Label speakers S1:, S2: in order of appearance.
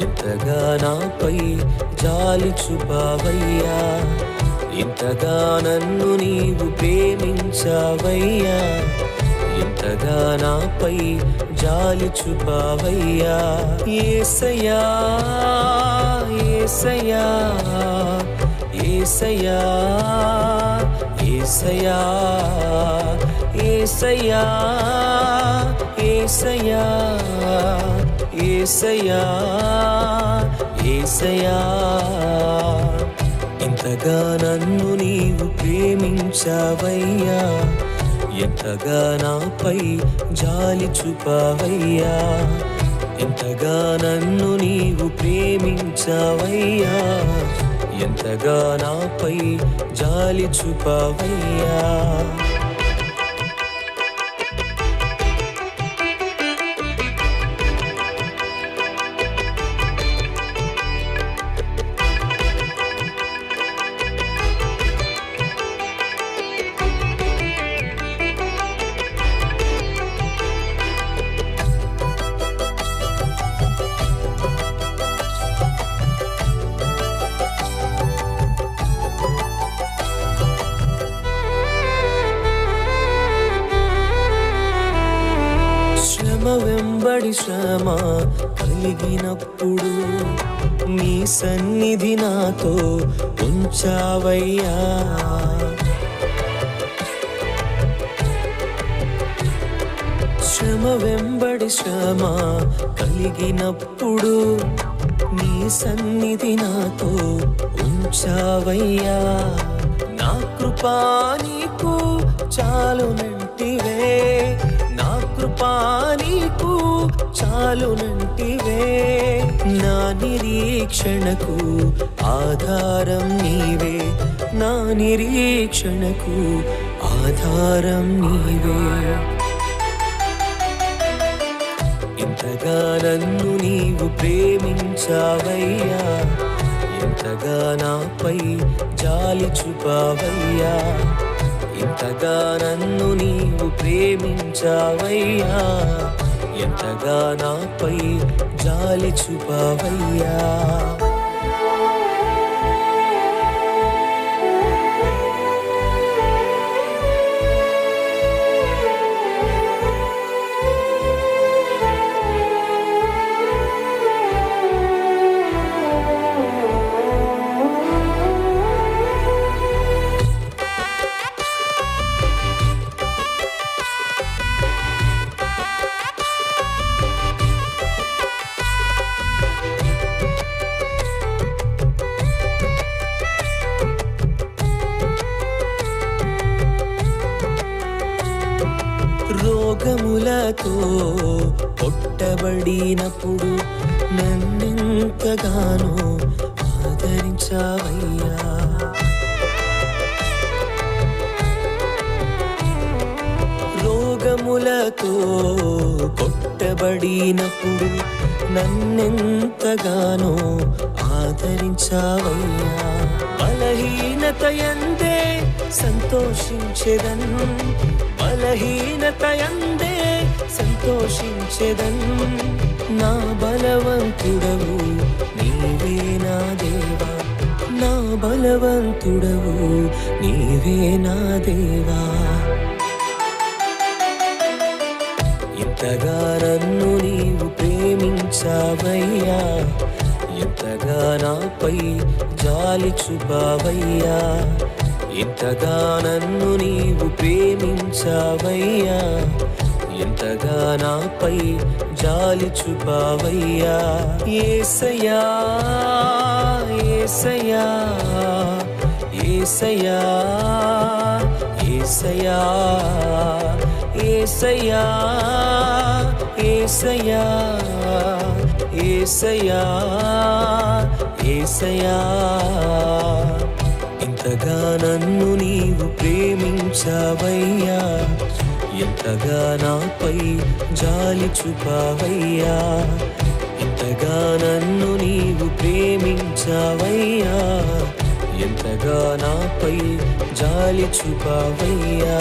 S1: ఎంతగా నాపై జాలి చూపావయ్యా. ఇంతగా నన్ను నీవు ప్రేమించావయ్యా. ఎంతగా నాపై జాలి చూపావయ్యా. ఏసయ్యా ఏసయ్యా ఏసయ్యా. ఏసయా ఏసయా ఏసయా ఏసయా ఏసయా ఇంతగా నన్ను నీవు ప్రేమించావయ్యా ఎంతగా నాపై జాలి చూపావయ్యా ఎంతగా నన్ను నీవు ప్రేమించావయ్యా. ఎంతగా నాపై జాలి చూపవయ్యా? శ్రమ వెంబడి శ్రమ కలిగినప్పుడు నీ సన్నిధి నాతో ఉంచావయ్యా. శ్రమ వెంబడి శ్రమ కలిగినప్పుడు నీ సన్నిధి నాతో ఉంచావయ్యా. నా కృపా నీకు చాలునంటివే కృపా నీకు చాలునంటివే నా నిరీక్షణకు ఆధారం నీవే. నా నిరీక్షణకు ఆధారం నీవే. ఎంతగా నన్ను నీవు ప్రేమించావయ్యా. ఎంతగా నాపై జాలి చూపావయ్యా. ఎంతగా నన్ను నీవు ప్రేమించావయ్యా? ఎంతగా నాపై జాలి చూపావయ్యా? రోగములతో కొట్టబడినప్పుడు నన్నెంతగానో ఆదరించావయ్యా. రోగములతో కొట్టబడినప్పుడు నన్నెంతగానో ఆదరించావయ్యా. బలహీనత ఎందే సంతోషించెదన్ బలహీనతయందే సంతోషించెదన్ నా బలవంతుడవు. నీవే నా దేవా నా బలవంతుడవు. నీవే నా దేవా. ఎంతగా నన్ను నీవు ప్రేమించావయ్యా ఎంతగా నాపై జాలి చూపావయ్యా ఎంతగా నన్ను నీవు ప్రేమించ ఉంచావయ్యా ఎంతగా నాపై జాలి చూపావయ్యా. ఏసయా ఏసయా ఏసయా ఏసయా ఏసయా ఏసయా ఏసయా ఏసయా ఎంతగా నన్ను నీవు ప్రేమించావయ్యా? ఎంతగా నాపై జాలి చూపావయ్యా? ఎంతగా నన్ను నీవు ప్రేమించావయ్యా? ఎంతగా నాపై జాలి చూపావయ్యా?